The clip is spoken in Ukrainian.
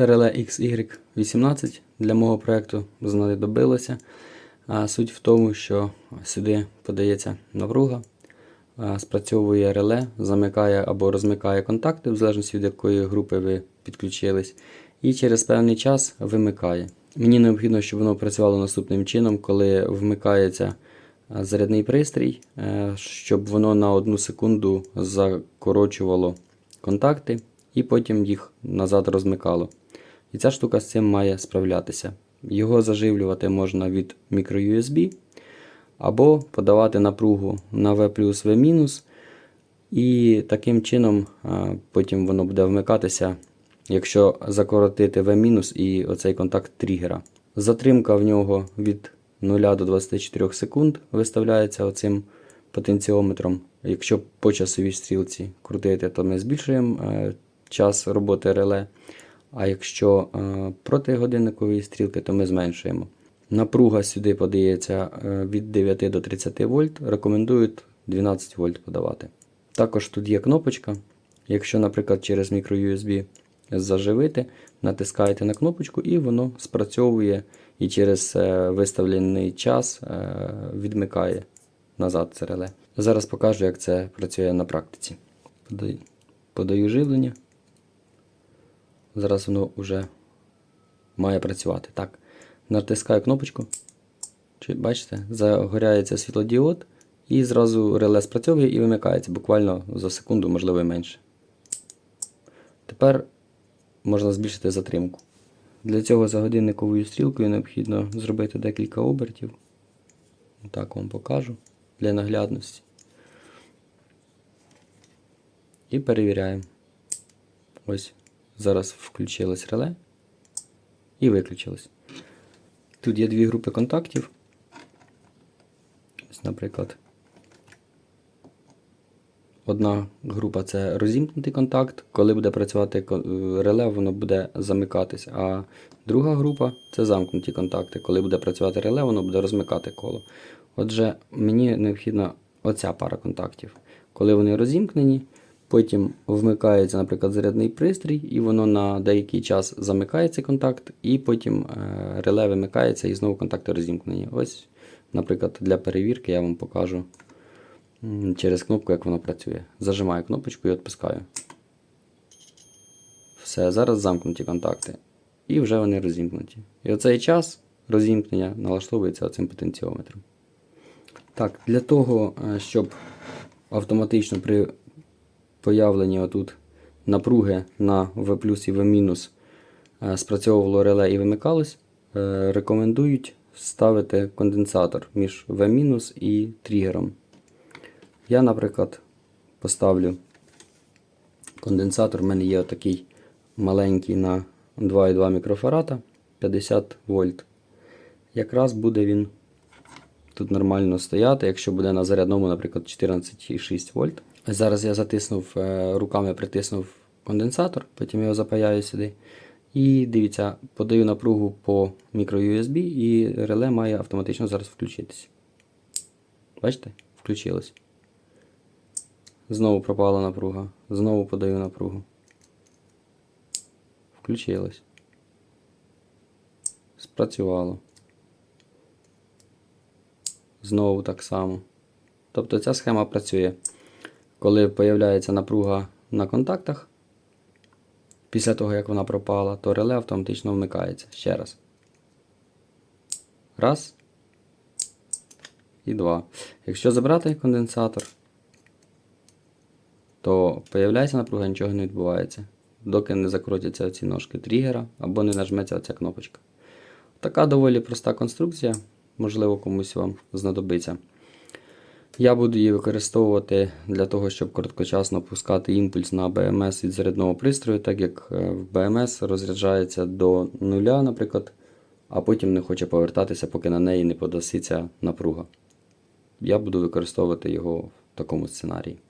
Це реле XY18 для мого проєкту знадобилося. А Суть в тому, що сюди подається напруга, спрацьовує реле, замикає або розмикає контакти, в залежності від якої групи ви підключились, і через певний час вимикає. Мені необхідно, щоб воно працювало наступним чином, коли вмикається зарядний пристрій, е, щоб воно на одну секунду закорочувало контакти і потім їх назад розмикало. І ця штука з цим має справлятися. Його заживлювати можна від microUSB або подавати напругу на V V-. І таким чином потім воно буде вмикатися, якщо закоротити V- і оцей контакт тригера. Затримка в нього від 0 до 24 секунд виставляється оцим потенціометром. Якщо по часовій стрілці крутити, то ми збільшуємо е, час роботи реле. А якщо е, проти годинникової стрілки, то ми зменшуємо. Напруга сюди подається е, від 9 до 30 вольт. Рекомендують 12 вольт подавати. Також тут є кнопочка. Якщо, наприклад, через microUSB заживити, натискаєте на кнопочку і воно спрацьовує і через е, виставлений час відмикає назад це реле. Зараз покажу, як це працює на практиці. Подаю живлення. Зараз воно вже має працювати. Так, натискаю кнопочку. Чи, Бачите, загоряється світлодіод, і зразу реле спрацьовує і вимикається буквально за секунду, можливо і менше. Тепер можна збільшити затримку. Для цього за годинниковою стрілкою необхідно зробити декілька обертів. Так вам покажу для наглядності. І перевіряємо. Ось зараз включилось реле і виключилось. Тут є дві групи контактів. Ось, наприклад, одна група це розімкнутий контакт. Коли буде працювати реле, воно буде замикатись. А друга група це замкнуті контакти. Коли буде працювати реле, воно буде розмикати коло. Отже, мені необхідна оця пара контактів. Коли вони розімкнені, потім вмикається, наприклад, зарядний пристрій, і воно на деякий час замикає цей контакт, і потім е, реле вимикається і знову контакти розімкнені. Ось, наприклад, для перевірки я вам покажу через кнопку, як воно працює. Зажимаю кнопочку і відпускаю. Все, зараз замкнуті контакти. І вже вони розімкнуті. І оцей час розімкнення налаштовується цим потенціометром. Так, для того, е, щоб автоматично при появленні отут напруги на V і V- е, спрацьовувало реле і вимикалось, е, рекомендують ставити конденсатор між V- і тригером. Я, наприклад, поставлю конденсатор. У мене є такий маленький на 2,2 мікрофарада 50 вольт. Якраз буде він тут нормально стояти, якщо буде на зарядному, наприклад, 14,6 вольт. Зараз я затиснув е, руками, притиснув конденсатор, потім його запаяю сюди. І дивіться, подаю напругу по microUSB і реле має автоматично зараз включитися. Бачите? Включилось. Знову пропала напруга. Знову подаю напругу. Включилось. Спрацювало. Знову так само. Тобто ця схема працює. Коли з'являється напруга на контактах, після того, як вона пропала, то реле автоматично вмикається. Ще раз. Раз. І два. Якщо забрати конденсатор, то з'являється напруга, нічого не відбувається. Доки не закрутяться ці ножки тригера або не нажметься оця кнопочка. Така доволі проста конструкція, можливо, комусь вам знадобиться. Я буду її використовувати для того, щоб короткочасно пускати імпульс на BMS від зарядного пристрою, так як е, в BMS розряджається до нуля, наприклад, а потім не хоче повертатися, поки на неї не подаситься напруга. Я буду використовувати його в такому сценарії.